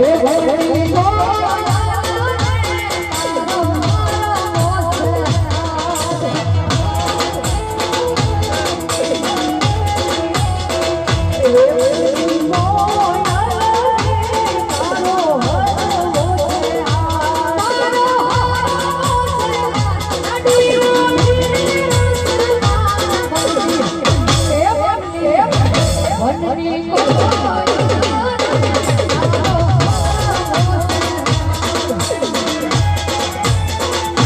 Yeah. हरे को